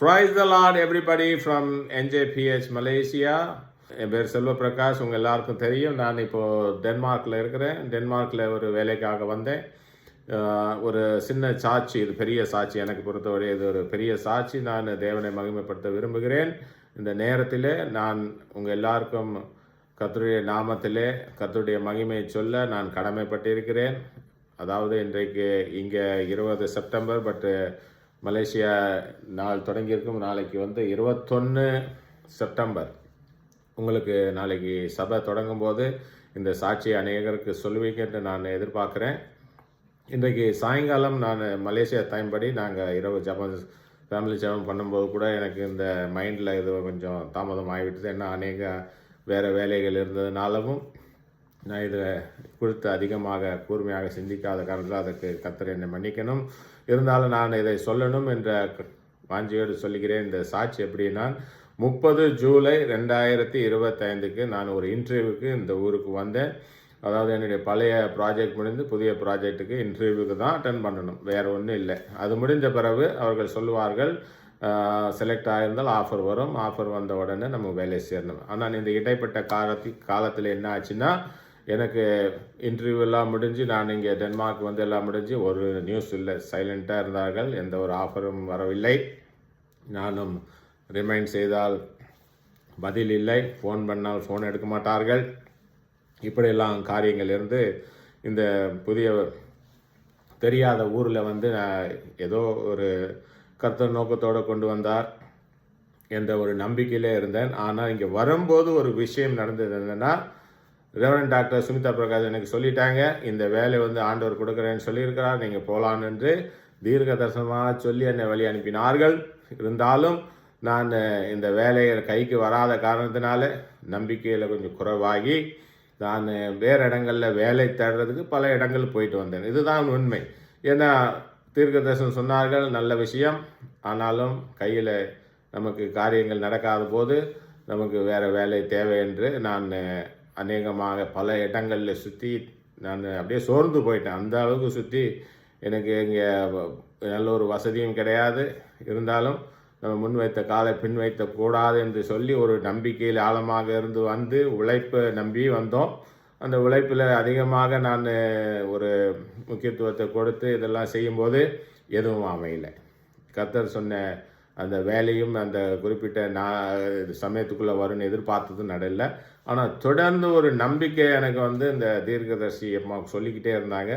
Praise the Lord, everybody from NJPH Malaysia. என் பேர் செல்வ பிரகாஷ் உங்கள் எல்லாருக்கும் தெரியும். நான் இப்போது டென்மார்க்கில் இருக்கிறேன். டென்மார்க்கில் ஒரு வேலைக்காக வந்தேன். ஒரு சின்ன சாட்சி இது பெரிய சாட்சி எனக்கு பொறுத்தவரை இது ஒரு பெரிய சாட்சி. நான் தேவனை மகிமைப்படுத்த விரும்புகிறேன். இந்த நேரத்தில் நான் உங்கள் எல்லாருக்கும் கத்துடைய நாமத்திலே கத்துடைய மகிமையை சொல்ல நான் கடமைப்பட்டிருக்கிறேன். அதாவது இன்றைக்கு இங்கே இருபது செப்டம்பர் பட்டு மலேசியா நாள் தொடங்கியிருக்கும். நாளைக்கு வந்து இருபத்தொன்று செப்டம்பர். உங்களுக்கு நாளைக்கு சபை தொடங்கும் போது இந்த சாட்சியை அநேகருக்கு சொல்லுவீங்க என்று நான் எதிர்பார்க்குறேன். இன்றைக்கு சாயங்காலம் நான் மலேசியா டைம் படி நாங்கள் இரவு ஜபம் ஃபேமிலி ஜபம் பண்ணும்போது கூட எனக்கு இந்த மைண்டில் இது கொஞ்சம் தாமதம் ஆகிவிட்டது. ஏன்னா அநேக வேறு வேலைகள் இருந்ததுனாலவும் நான் இதை குறித்து அதிகமாக கூர்மையாக சிந்திக்காத காரணத்தில் அதற்கு கத்தர் என்னை மன்னிக்கணும். இருந்தாலும் நான் இதை சொல்லணும் என்ற வாஞ்சியோடு சொல்லுகிறேன். இந்த சாட்சி எப்படின்னா முப்பது ஜூலை ரெண்டாயிரத்தி இருபத்தைந்துக்கு நான் ஒரு இன்டர்வியூக்கு இந்த ஊருக்கு வந்தேன். அதாவது என்னுடைய பழைய ப்ராஜெக்ட் முடிந்து புதிய ப்ராஜெக்ட்டுக்கு இன்டர்வியூக்கு தான் அட்டன் பண்ணணும். வேறு ஒன்றும் இல்லை. அது முடிஞ்ச பிறகு அவர்கள் சொல்லுவார்கள் செலக்ட் ஆகியிருந்தால் ஆஃபர் வரும். ஆஃபர் வந்த உடனே நம்ம வேலையை சேரணும். ஆனால் இந்த இடைப்பட்ட காலத்தில் காலத்தில் என்ன ஆச்சுன்னா எனக்கு இன்டர்வியூ எல்லாம் முடிஞ்சு நான் இங்கே டென்மார்க் வந்து எல்லாம் முடிஞ்சு ஒரு நியூஸ் இல்லை. சைலண்ட்டாக இருந்தார்கள். எந்த ஒரு ஆஃபரும் வரவில்லை. நானும் ரிமைண்ட் செய்தால் பதில் இல்லை. ஃபோன் பண்ணால் ஃபோன் எடுக்க மாட்டார்கள். இப்படியெல்லாம் காரியங்கள் இருந்து இந்த புதிய தெரியாத ஊரில் வந்து நான் ஏதோ ஒரு கர்த்தர் நோக்கத்தோடு கொண்டு வந்தார். என்ற ஒரு நம்பிக்கையிலே இருந்தேன். ஆனால் இங்கே வரும்போது ஒரு விஷயம் நடந்தது என்னென்னா ரெவரன் டாக்டர் சுமிதா பிரகாஷ் எனக்கு சொல்லிட்டாங்க. இந்த வேலை வந்து ஆண்டவர் கொடுக்குறேன்னு சொல்லியிருக்கிறார். நீங்கள் போகலான்னு என்று தீர்க்க தரிசனமாக சொல்லி என்னை வழி அனுப்பினார்கள். இருந்தாலும் நான் இந்த வேலையை கைக்கு வராத காரணத்தினால நம்பிக்கையில் கொஞ்சம் குறைவாகி நான் வேறு இடங்களில் வேலை தேடுறதுக்கு பல இடங்கள் போயிட்டு வந்தேன். இதுதான் உண்மை. ஏன்னா தீர்க்க தரிசனம் சொன்னார்கள் நல்ல விஷயம். ஆனாலும் கையில் நமக்கு காரியங்கள் நடக்காத போது நமக்கு வேறு வேலை தேவை என்று நான் அநேகமாக பல இடங்களில் சுற்றி நான் அப்படியே சோர்ந்து போயிட்டேன். அந்த அளவுக்கு சுற்றி எனக்கு இங்கே நல்ல ஒரு வசதியும் கிடையாது. இருந்தாலும் நம்ம முன் வைத்த காலை பின் வைத்த கூடாது என்று சொல்லி ஒரு நம்பிக்கையில் ஆழமாக இருந்து வந்து உழைப்பை நம்பி வந்தோம். அந்த உழைப்பில் அதிகமாக நான் ஒரு முக்கியத்துவத்தை கொடுத்து இதெல்லாம் செய்யும்போது எதுவும் அமையலை. கர்த்தர் சொன்ன அந்த வேலையும் அந்த குறிப்பிட்ட நான் சமயத்துக்குள்ளே வரும்னு எதிர்பார்த்ததும் நடல ஆனால் தொடர்ந்து ஒரு நம்பிக்கை எனக்கு வந்து இந்த தீர்க்கதர்சி அம்மா சொல்லிக்கிட்டே இருந்தாங்க.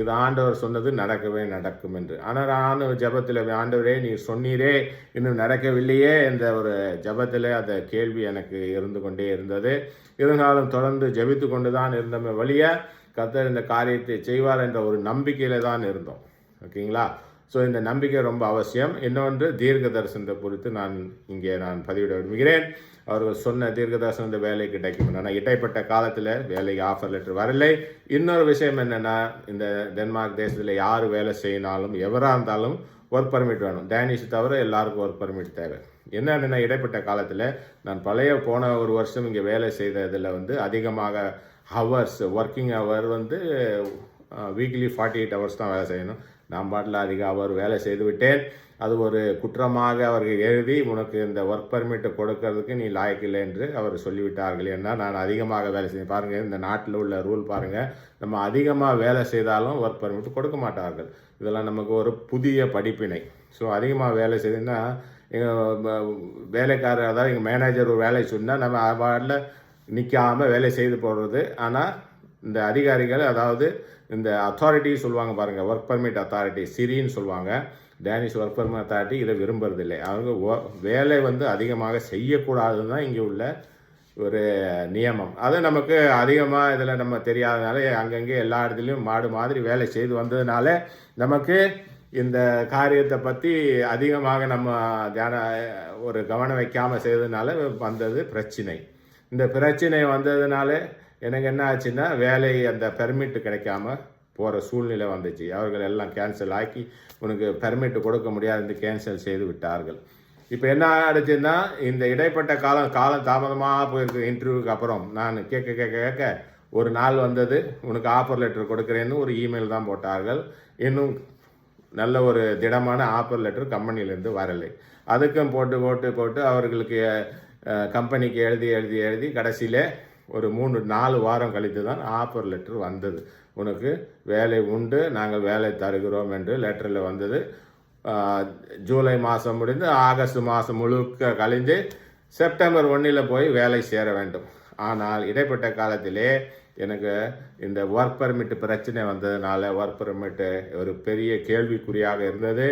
இது ஆண்டவர் சொன்னது நடக்கவே நடக்கும் என்று. ஆனால் நான் ஜபத்தில் ஆண்டவரே நீ சொன்னீரே இன்னும் நடக்கவில்லையே என்ற ஒரு ஜபத்தில் அந்த கேள்வி எனக்கு இருந்து கொண்டே இருந்தது. இருந்தாலும் தொடர்ந்து ஜபித்து கொண்டு தான் இருந்தோமே வழிய கத்தர் இந்த காரியத்தை செய்வார் என்ற ஒரு நம்பிக்கையில் தான் இருந்தோம். ஓகேங்களா? ஸோ இந்த நம்பிக்கை ரொம்ப அவசியம். இன்னொன்று தீர்க்க தரிசனத்தை குறித்து நான் இங்கே நான் பதிவிட விரும்புகிறேன். அவர்கள் சொன்ன தீர்க்க தரிசனம் வேலை கிடைக்கும் ஆனால் இடைப்பட்ட காலத்தில் வேலைக்கு ஆஃபர் லெட்டர் வரலை. இன்னொரு விஷயம் என்னென்னா இந்த டென்மார்க் தேசத்தில் யார் வேலை செய்யினாலும் எவராக இருந்தாலும் ஒர்க் பர்மிட் வேணும். டேனிஷ் தவிர எல்லாருக்கும் ஒர்க் பர்மிட் தேவை. என்னென்னா இடைப்பட்ட காலத்தில் நான் பழைய போன ஒரு வருஷம் இங்கே வேலை செய்ததில் வந்து அதிகமாக ஹவர்ஸ் ஒர்க்கிங் ஹவர் வந்து வீக்லி ஃபார்ட்டி எயிட் ஹவர்ஸ் தான் வேலை செய்யணும். நான் பாட்டில் அதிக அவர் வேலை செய்து விட்டேன். அது ஒரு குற்றமாக அவர்கள் எழுதி உனக்கு இந்த ஒர்க் பர்மிட்டை கொடுக்கறதுக்கு நீ லாய்க்கில்லை என்று அவர் சொல்லிவிட்டார்கள் ஏன்னா நான் அதிகமாக வேலை செய்ய பாருங்கள் இந்த நாட்டில் உள்ள ரூல் பாருங்கள் நம்ம அதிகமாக வேலை செய்தாலும் ஒர்க் பர்மிட் கொடுக்க மாட்டார்கள். இதெல்லாம் நமக்கு ஒரு புதிய படிப்பினை. ஸோ அதிகமாக வேலை செய்துன்னா எங்கள் வேலைக்காரர் அதாவது எங்கள் மேனேஜர் ஒரு வேலை சொன்னால் நம்ம வார்டில் நிற்காமல் வேலை செய்து போடுறது. ஆனால் இந்த அதிகாரிகள் அதாவது இந்த அத்தாரிட்டி சொல்லுவாங்க பாருங்கள் ஒர்க் பர்மிட் அத்தாரிட்டி சிரின்னு சொல்லுவாங்க. டேனிஷ் ஒர்க் பர்மிட் அத்தாரிட்டி இதை விரும்புறதில்லை அவங்க வேலை வந்து அதிகமாக செய்யக்கூடாதுன்னு தான் இங்கே உள்ள ஒரு நியமம். அது நமக்கு அதிகமாக இதில் நம்ம தெரியாதனால அங்கங்கே எல்லா இடத்துலையும் மாடு மாதிரி வேலை செய்து வந்ததுனால நமக்கு இந்த காரியத்தை பற்றி அதிகமாக நம்ம தியான ஒரு கவனம் வைக்காமல் செய்ததுனால வந்தது பிரச்சனை. இந்த பிரச்சனை வந்ததுனால எனக்கு என்ன ஆச்சுன்னா வேலை அந்த பெர்மிட் கிடைக்காம போகிற சூழ்நிலை வந்துச்சு. அவர்கள் எல்லாம் கேன்சல் ஆக்கி உனக்கு பெர்மிட் கொடுக்க முடியாது கேன்சல் செய்து விட்டார்கள். இப்போ என்ன ஆயிடுச்சுன்னா இந்த இடைப்பட்ட காலம் காலம் தாமதமாக போயிருக்கு. இன்டர்வியூக்கு அப்புறம் நான் கேட்க கேட்க கேட்க ஒரு நாள் வந்தது. உனக்கு ஆஃபர் லெட்டர் கொடுக்குறேன்னு ஒரு இமெயில் தான் போட்டார்கள். இன்னும் நல்ல ஒரு திடமான ஆஃபர் லெட்டர் கம்பெனிலேருந்து வரலை. அதுக்கும் போட்டு போட்டு போட்டு அவர்களுக்கு கம்பெனிக்கு எழுதி எழுதி எழுதி கடைசியில் ஒரு மூணு நாலு வாரம் கழித்து தான் ஆஃபர் லெட்டர் வந்தது. உனக்கு வேலை உண்டு நாங்கள் வேலை தருகிறோம் என்று லெட்டரில் வந்தது. ஜூலை மாதம் முடிந்து ஆகஸ்ட் மாதம் முழுக்க கழிந்து செப்டம்பர் ஒன்றில் போய் வேலை சேர வேண்டும். ஆனால் இடைப்பட்ட காலத்திலே எனக்கு இந்த ஒர்க் பர்மிட் பிரச்சனை வந்ததுனால ஒர்க் பர்மிட்டு ஒரு பெரிய கேள்விக்குறியாக இருந்தது.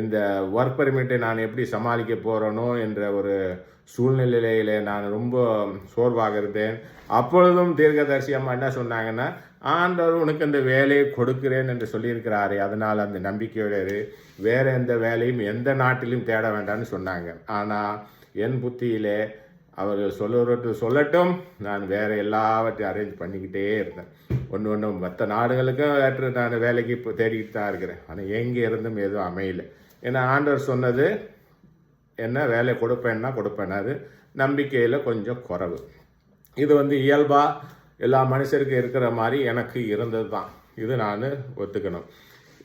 இந்த ஒர்க் பர்மிட்டை நான் எப்படி சமாளிக்க போகிறேனோ என்ற ஒரு சூழ்நிலையிலே நான் ரொம்ப சோர்வாக இருந்தேன். அப்பொழுதும் தீர்க்கதரிசி அம்மா என்ன சொன்னாங்கன்னா ஆண்டவர் உனக்கு இந்த வேலையை கொடுக்கிறேன் என்று சொல்லியிருக்கிறாரே அதனால் அந்த நம்பிக்கையோடு வேறு வேற எந்த வேலையும் எந்த நாட்டிலும் தேட வேண்டாம்னு சொன்னாங்க. ஆனால் என் புத்தியிலே அவர்கள் சொல்லுறது சொல்லட்டும் நான் வேறு எல்லாவற்றையும் அரேஞ்ச் பண்ணிக்கிட்டே இருந்தேன். ஒன்று ஒன்று மற்ற நாடுகளுக்கும் வேற்று நான் வேலைக்கு இப்போ தேடிக்கிட்டு தான் இருக்கிறேன். ஆனால் எங்கே இருந்தும் எதுவும் அமையல. ஏன்னா ஆண்டவர் சொன்னது என்ன வேலை கொடுப்பேன்னா கொடுப்பேன். அது நம்பிக்கையில் கொஞ்சம் குறவு. இது வந்து இயல்பாக எல்லா மனுஷருக்கும் இருக்கிற மாதிரி எனக்கு இருந்தது தான் இது நான் ஒத்துக்கணும்.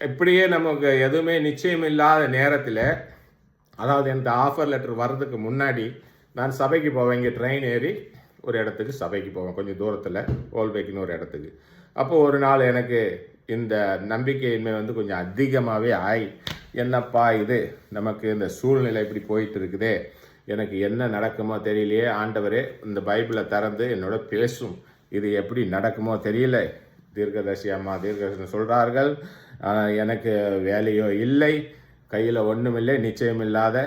இப்படியே நமக்கு எதுவுமே நிச்சயம் இல்லாத நேரத்தில் அதாவது இந்த ஆஃபர் லெட்டர் வர்றதுக்கு முன்னாடி நான் சபைக்கு போவேன். இங்கே ட்ரெயின் ஏறி ஒரு இடத்துக்கு சபைக்கு போவேன். கொஞ்சம் தூரத்தில் ஓல்பேக்குன்னு ஒரு இடத்துக்கு. அப்போது ஒரு நாள் எனக்கு இந்த நம்பிக்கையின்மை வந்து கொஞ்சம் அதிகமாகவே ஆகி என்னப்பா இது? நமக்கு இந்த சூழ்நிலை இப்படி போயிட்டு இருக்குதே எனக்கு என்ன நடக்குமோ தெரியலையே. ஆண்டவரே இந்த பைபிளை திறந்து என்னோட பேசும். இது எப்படி நடக்குமோ தெரியல. தீர்க்கதர்சி அம்மா தீர்க்கதர்சி சொல்கிறார்கள் எனக்கு வேலையோ இல்லை. கையில் ஒன்றுமில்லை நிச்சயம் இல்லாத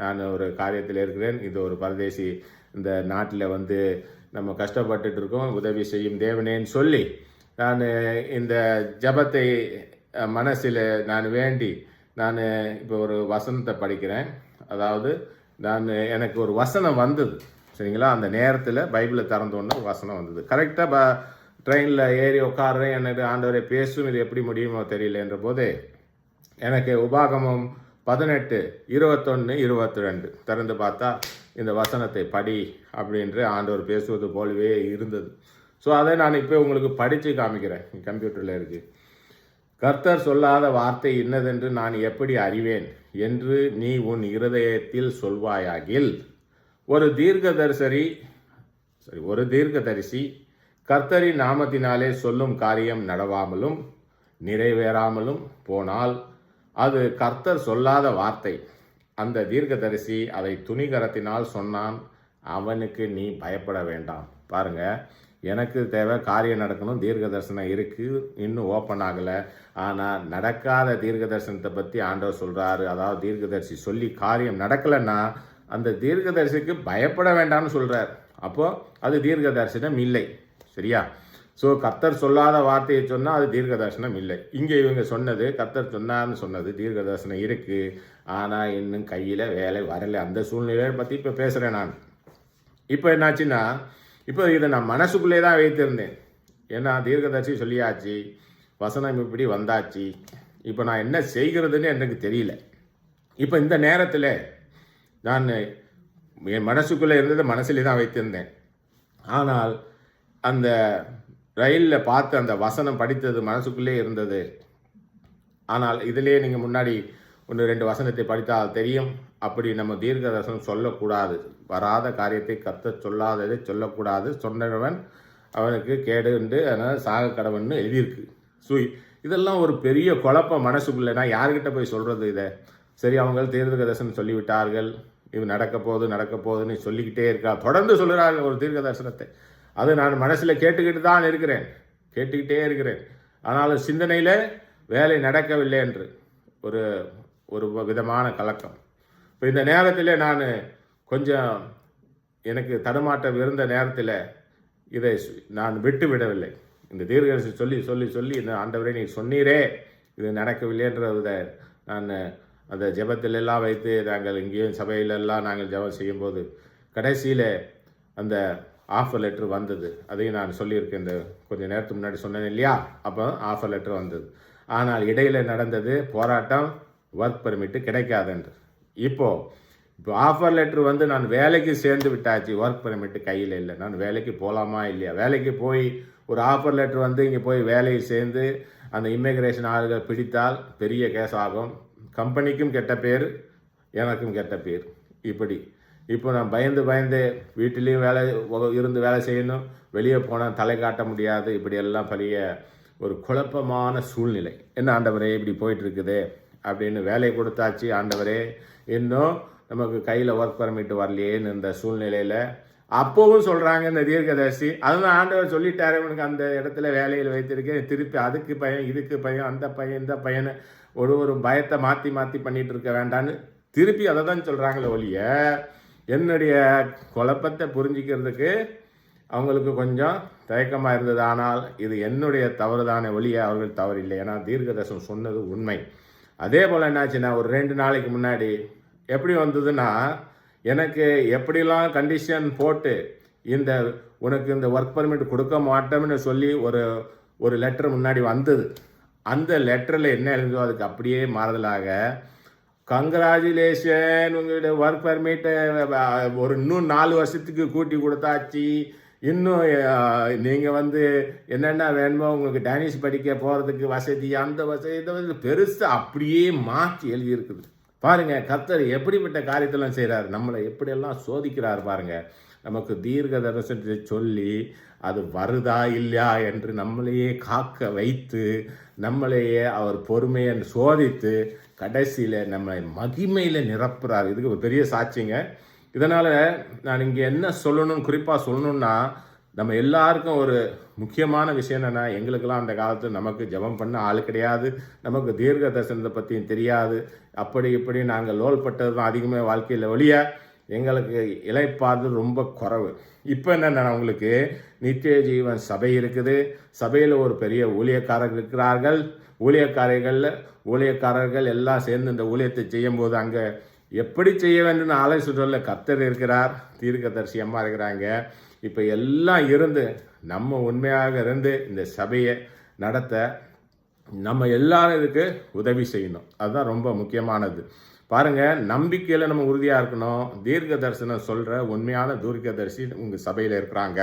நான் ஒரு காரியத்தில் இருக்கிறேன். இது ஒரு பரதேசி இந்த நாட்டில் வந்து நம்ம கஷ்டப்பட்டுட்டு இருக்கோம் உதவி செய்யும் தேவனேன்னு சொல்லி நான் இந்த ஜபத்தை மனசில் நான் வேண்டி நான் இப்போ ஒரு வசனத்தை படிக்கிறேன். அதாவது நான் எனக்கு ஒரு வசனம் வந்தது. சரிங்களா? அந்த நேரத்தில் பைபிளை திறந்தோன்னே ஒரு வசனம் வந்தது. கரெக்டாக ப ட்ரெயினில் ஏறி உட்காடுறேன் எனக்கு ஆண்டவரை பேசும் இது எப்படி முடியுமோ தெரியலன்ற போது எனக்கு உபாகமம் பதினெட்டு இருபத்தொன்று இருபத்தி ரெண்டு திறந்து பார்த்தா இந்த வசனத்தை படி அப்படின்று ஆண்டவர் பேசுவது போலவே இருந்தது. ஸோ அதை நான் இப்போ உங்களுக்கு படித்து காமிக்கிறேன். கம்ப்யூட்டரில் இருக்குது கர்த்தர் சொல்லாத வார்த்தை இன்னதென்று நான் எப்படி அறிவேன் என்று நீ உன் இருதயத்தில் சொல்வாயாகில். ஒரு தீர்க்கதரிசரி சரி ஒரு தீர்க்கதரிசி கர்த்தரின் நாமத்தினாலே சொல்லும் காரியம் நடவாமலும் நிறைவேறாமலும் போனால் அது கர்த்தர் சொல்லாத வார்த்தை. அந்த தீர்க்கதரிசி அதை துணிகரத்தினால் சொன்னான் அவனுக்கு நீ பயப்பட வேண்டாம். பாருங்க எனக்கு தேவை காரியம் நடக்கணும் தீர்க்க தரிசனம் இருக்குது இன்னும் ஓப்பன் ஆகலை. ஆனால் நடக்காத தீர்க்க தரிசனத்தை பற்றி ஆண்டவர் சொல்கிறாரு அதாவது தீர்க்கதரிசி சொல்லி காரியம் நடக்கலைன்னா அந்த தீர்க்கதரிசிக்கு பயப்பட வேண்டாம்னு சொல்கிறார் அப்போது அது தீர்க்க தரிசனம் இல்லை. சரியா? ஸோ கத்தர் சொல்லாத வார்த்தையை சொன்னால் அது தீர்க்க தரிசனம் இல்லை. இங்கே இவங்க சொன்னது கத்தர் சொன்னார்னு சொன்னது தீர்க்க தரிசனம் இருக்குது ஆனால் இன்னும் கையில் வேலை வரலை. அந்த சூழ்நிலையை பற்றி இப்போ பேசுகிறேன் நான். இப்போ என்னாச்சுன்னா இப்போ இதை நான் மனசுக்குள்ளே தான் வைத்திருந்தேன். ஏன்னா தீர்க்கதர்சி சொல்லியாச்சு வசனம் இப்படி வந்தாச்சு. இப்போ நான் என்ன செய்கிறதுன்னு எனக்கு தெரியல. இப்போ இந்த நேரத்தில் நான் என் மனசுக்குள்ளே இருந்ததை மனசிலே தான் வைத்திருந்தேன். ஆனால் அந்த ரயிலில் பார்த்து அந்த வசனம் படித்தது மனசுக்குள்ளே இருந்தது. ஆனால் இதிலே நீங்கள் முன்னாடி ஒன்று ரெண்டு வசனத்தை படித்தால் தெரியும். அப்படி நம்ம தீர்க்கதர்சனம் சொல்லக்கூடாது. வராத காரியத்தை கத்த சொல்லாததை சொல்லக்கூடாது. சொன்னவன் அவனுக்கு கேடு உண்டு. அதனால் சாக கடவன்னு எழுதியிருக்கு. ஸோ இதெல்லாம் ஒரு பெரிய குழப்பம் மனசுக்குள்ளே நான் யார்கிட்ட போய் சொல்கிறது இதை? சரி அவங்க தீர்க்கதர்சனம் சொல்லிவிட்டார்கள். இது நடக்க போகுது நடக்க போகுதுன்னு சொல்லிக்கிட்டே இருக்கா. தொடர்ந்து சொல்கிறார்கள் ஒரு தீர்க்க தரிசனத்தை அது நான் மனசில் கேட்டுக்கிட்டு தான் இருக்கிறேன். கேட்டுக்கிட்டே இருக்கிறேன். ஆனாலும் சிந்தனையில் வேலை நடக்கவில்லை என்று. ஒரு ஒரு விதமான கலக்கம். இப்போ இந்த நேரத்தில் நான் கொஞ்சம் எனக்கு தடுமாட்டம் இருந்த நேரத்தில் இதை நான் விட்டு விடவில்லை. இந்த தீர்க்கரசு சொல்லி சொல்லி சொல்லி இந்த ஆண்டவரை நீ சொன்னீரே இது நடக்கவில்லைன்றத நான் அந்த ஜெபத்தில் எல்லாம் வைத்து நாங்கள் இங்கேயும் சபையிலெல்லாம் நாங்கள் ஜெபம் செய்யும்போது கடைசியில் அந்த ஆஃபர் லெட்ரு வந்தது. அதையும் நான் சொல்லியிருக்கேன். இந்த கொஞ்சம் நேரத்துக்கு முன்னாடி சொன்னேன் இல்லையா? அப்போ ஆஃபர் லெட்ரு வந்தது. ஆனால் இடையில் நடந்தது போராட்டம் ஒர்க் பர்மிட்டு கிடைக்காதென்று. இப்போது இப்போ ஆஃபர் லெட்ரு வந்து நான் வேலைக்கு சேர்ந்து விட்டாச்சு ஒர்க் பெர்மிட்டு கையில் இல்லை. நான் வேலைக்கு போகலாமா இல்லையா? வேலைக்கு போய் ஒரு ஆஃபர் லெட்ரு வந்து இங்கே போய் வேலையை சேர்ந்து அந்த இமிக்ரேஷன் ஆளுகள் பிடித்தால் பெரிய கேஸ் ஆகும். கம்பெனிக்கும் கெட்ட பேர் எனக்கும் கெட்ட பேர். இப்படி. இப்போ நான் பயந்து பயந்து வீட்டிலையும் வேலை இருந்து வேலை செய்யணும். வெளியே போனால் தலை காட்ட முடியாது. இப்படியெல்லாம் பெரிய ஒரு குழப்பமான சூழ்நிலை. என்ன ஆண்டவரே இப்படி போயிட்டுருக்குது அப்படின்னு வேலையை கொடுத்தாச்சு ஆண்டவரே. இன்னும் நமக்கு கையில் ஒர்க் பர்மிட் வரலையேன்னு இந்த சூழ்நிலையில் அப்போவும் சொல்கிறாங்க இந்த தீர்க்கதர்சி. அதுதான் ஆண்டவர் சொல்லிட்டாரு உனக்கு அந்த இடத்துல வேலையில் வைத்திருக்கேன். திருப்பி அதுக்கு பையன் இதுக்கு பையன் அந்த பையன் இந்த பையனை ஒரு ஒரு பயத்தை மாற்றி மாற்றி பண்ணிகிட்டு இருக்க வேண்டான்னு திருப்பி அதை தான் சொல்கிறாங்களே ஒழிய என்னுடைய குழப்பத்தை புரிஞ்சிக்கிறதுக்கு அவங்களுக்கு கொஞ்சம் தயக்கமாக இருந்தது. ஆனால் இது என்னுடைய தவறுதான ஒழிய அவர்கள் தவறு இல்லை ஏன்னா தீர்க்கதர்சனம் சொன்னது உண்மை. அதே போல் என்னாச்சுன்னா ஒரு ரெண்டு நாளைக்கு முன்னாடி எப்படி வந்ததுன்னா எனக்கு எப்படிலாம் கண்டிஷன் போட்டு இந்த உனக்கு இந்த ஒர்க் பர்மிட் கொடுக்க மாட்டோம்னு சொல்லி ஒரு ஒரு லெட்டர் முன்னாடி வந்தது. அந்த லெட்டரில் என்ன எழுந்தோ அதுக்கு அப்படியே மாறுதலாக கங்க்ராச்சுலேஷன் உங்களுடைய ஒர்க் பர்மிட்டை ஒரு இன்னும் நாலு வருஷத்துக்கு கூட்டி கொடுத்தாச்சு. இன்னும் நீங்கள் வந்து என்னென்ன வேணுமோ உங்களுக்கு டேனிஷ் படிக்க போகிறதுக்கு வசதி அந்த வசதி இதை வந்து பெருசாக அப்படியே மாற்றி எழுதியிருக்குது. பாருங்க கர்த்தர் எப்படிப்பட்ட காரியத்தெல்லாம் செய்கிறார் நம்மளை எப்படியெல்லாம் சோதிக்கிறார் பாருங்க. நமக்கு தீர்க்க தரிசனத்தை சொல்லி அது வருதா இல்லையா என்று நம்மளையே காக்க வைத்து நம்மளையே அவர் பொறுமையை சோதித்து கடைசியில் நம்மளை மகிமையில் நிரப்புறார். இதுக்கு ஒரு பெரிய சாட்சிங்க. இதனால் நான் இங்கே என்ன சொல்லணும்னு குறிப்பாக சொல்லணுன்னா நம்ம எல்லாருக்கும் ஒரு முக்கியமான விஷயம் என்னென்னா எங்களுக்கெல்லாம் அந்த காலத்தில் நமக்கு ஜெபம் பண்ண ஆள் கிடையாது. நமக்கு தீர்க்க தரிசனத்தை பற்றியும் தெரியாது. அப்படி இப்படி நாங்கள் லோல்பட்டது தான் அதிகமாக வாழ்க்கையில் ஒழிய எங்களுக்கு இழைப்பாது ரொம்ப குறைவு. இப்போ என்னென்ன உங்களுக்கு நித்திய ஜீவன் சபை இருக்குது. சபையில் ஒரு பெரிய ஊழியக்காரர்கள் இருக்கிறார்கள். ஊழியக்காரர்களில் ஊழியக்காரர்கள் எல்லாம் சேர்ந்து இந்த ஊழியத்தை செய்யும்போது அங்கே எப்படி செய்ய வேண்டும் ஆலோசனை கத்தர் இருக்கிறார். தீர்க்கதரிசி அம்மா இருக்கிறாங்க. இப்போ எல்லாம் இருந்து நம்ம உண்மையாக இருந்து இந்த சபையை நடத்த நம்ம எல்லாரும் இதுக்கு உதவி செய்யணும். அதுதான் ரொம்ப முக்கியமானது. பாருங்கள் நம்பிக்கையில் நம்ம உறுதியாக இருக்கணும். தீர்க்க தரிசனம் சொல்கிற உண்மையான தீர்க்கதரிசி உங்கள் சபையில் இருக்கிறாங்க.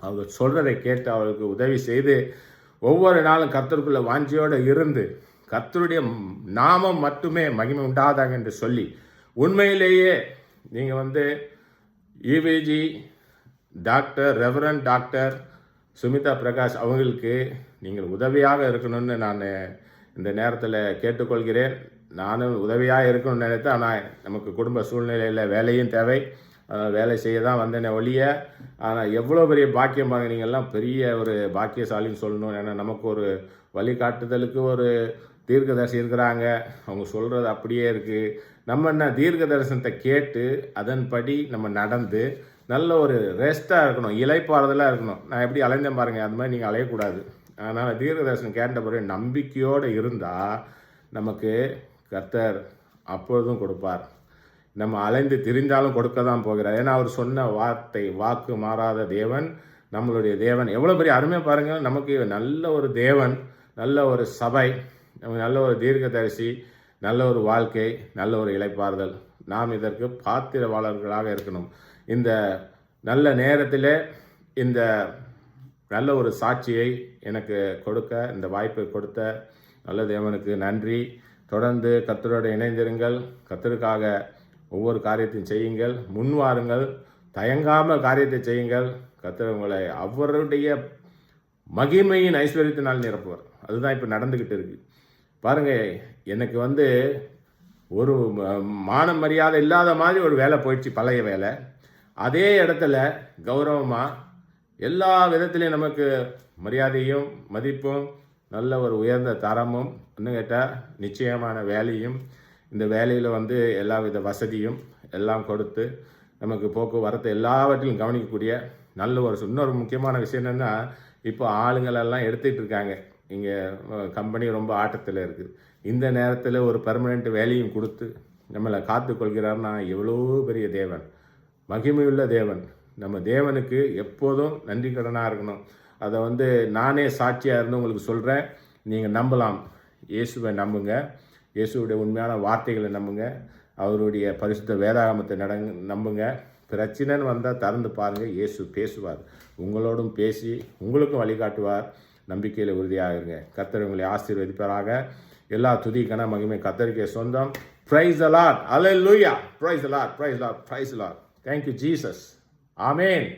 அவங்க சொல்கிறதை கேட்டு அவளுக்கு உதவி செய்து ஒவ்வொரு நாளும் கத்தருக்குள்ளே வாஞ்சியோடு இருந்து கத்தருடைய நாமம் மட்டுமே மகிமை உண்டாதாங்க என்று சொல்லி உண்மையிலேயே நீங்கள் வந்து இவிஜி doctor reverend doctor Sumitha Prakash அவங்களுக்கு நீங்கள் உதவியாக இருக்கணும்னு நான் இந்த நேரத்தில் கேட்டுக்கொள்கிறேன். நானும் உதவியாக இருக்கணும்னு நினைத்தேன் ஆனால் நமக்கு குடும்ப சூழ்நிலையில் வேலையும் தேவை. வேலை செய்ய தான் வந்தேனே ஒழிய ஆனால் எவ்வளோ பெரிய பாக்கியம் பாருங்க நீங்கள்லாம் பெரிய ஒரு பாக்கியசாலின்னு சொல்லணும் ஏன்னா நமக்கு ஒரு வழிகாட்டுதலுக்கு ஒரு தீர்க்கதரிசி இருக்கிறாங்க. அவங்க சொல்கிறது அப்படியே இருக்குது நம்ம என்ன தீர்க்க தரிசனத்தை கேட்டு அதன்படி நம்ம நடந்து நல்ல ஒரு ரெஸ்ட்டாக இருக்கணும் இலைப்பாறுதலாக இருக்கணும். நான் எப்படி அலைந்தேன் பாருங்கள் அது மாதிரி நீங்கள் அலையக்கூடாது. அதனால் தீர்க்கதர்சனம் கேட்ட பிறகு நம்பிக்கையோடு இருந்தால் நமக்கு கர்த்தர் அப்பொழுதும் கொடுப்பார். நம்ம அலைந்து திரிந்தாலும் கொடுக்க தான் போகிறார். ஏன்னா அவர் சொன்ன வார்த்தை வாக்கு மாறாத தேவன் நம்மளுடைய தேவன். எவ்வளோ பெரிய அருமையாக பாருங்கள் நமக்கு நல்ல ஒரு தேவன் நல்ல ஒரு சபை நமக்கு நல்ல ஒரு தீர்க்கதரிசி நல்ல ஒரு வாழ்க்கை நல்ல ஒரு இலைப்பாறுதல் நாம் இதற்கு பாத்திரவாளர்களாக இருக்கணும். இந்த நல்ல நேரத்தில் இந்த நல்ல ஒரு சாட்சியை எனக்கு கொடுக்க இந்த வாய்ப்பை கொடுத்த நல்ல தேவனுக்கு நன்றி. தொடர்ந்து கத்தரோடு இணைந்திருங்கள். கத்தருக்காக ஒவ்வொரு காரியத்தையும் செய்யுங்கள். முன்வாருங்கள் தயங்காமல் காரியத்தை செய்யுங்கள். கத்தர் உங்களை அவருடைய மகிமையின் ஐஸ்வர்யத்தினால் நிரப்புவார். அதுதான் இப்போ நடந்துக்கிட்டு இருக்கு. பாருங்க எனக்கு வந்து ஒரு மானம் மான மரியாதை இல்லாத மாதிரி ஒரு வேலை போயிடுச்சு பழைய வேலை. அதே இடத்துல கௌரவமாக எல்லா விதத்திலையும் நமக்கு மரியாதையும் மதிப்பும் நல்ல ஒரு உயர்ந்த தரமும் இன்னும் கேட்டால் நிச்சயமான வேலையும் இந்த வேலையில் வந்து எல்லா வித வசதியும் எல்லாம் கொடுத்து நமக்கு போக்குவரத்து எல்லாவற்றிலும் கவனிக்கக்கூடிய நல்ல ஒரு இன்னொரு முக்கியமான விஷயம் என்னென்னா இப்போ ஆளுங்களெல்லாம் எடுத்துகிட்டு இருக்காங்க. இங்கே கம்பெனி ரொம்ப ஆட்டத்தில் இருக்குது இந்த நேரத்தில் ஒரு பெர்மனெண்ட் வேலையும் கொடுத்து நம்மளை காத்துக்கொள்கிறார்னா எவ்வளோ பெரிய தேவன். மகிமையுள்ள தேவன். நம்ம தேவனுக்கு எப்போதும் நன்றி கடனாக இருக்கணும். அதை வந்து நானே சாட்சியாக இருந்து உங்களுக்கு சொல்கிறேன் நீங்கள் நம்பலாம். இயேசுவை நம்புங்க. இயேசுவோடைய உண்மையான வார்த்தைகளை நம்புங்க. அவருடைய பரிசுத்த வேதாகமத்தை நடங் நம்புங்க. பிரச்சனைன்னு வந்தால் திறந்து பாருங்கள் இயேசு பேசுவார். உங்களோடும் பேசி உங்களுக்கும் வழிகாட்டுவார். நம்பிக்கையில் உறுதியாக இருங்க கத்தர் உங்களை ஆசீர்வதிப்பாராக. எல்லா துதி கன மகிமை கத்தரிக்கை சொந்தம். Praise the Lord hallelujah praise the Lord praise Lord praise Lord Thank you, Jesus. Amen.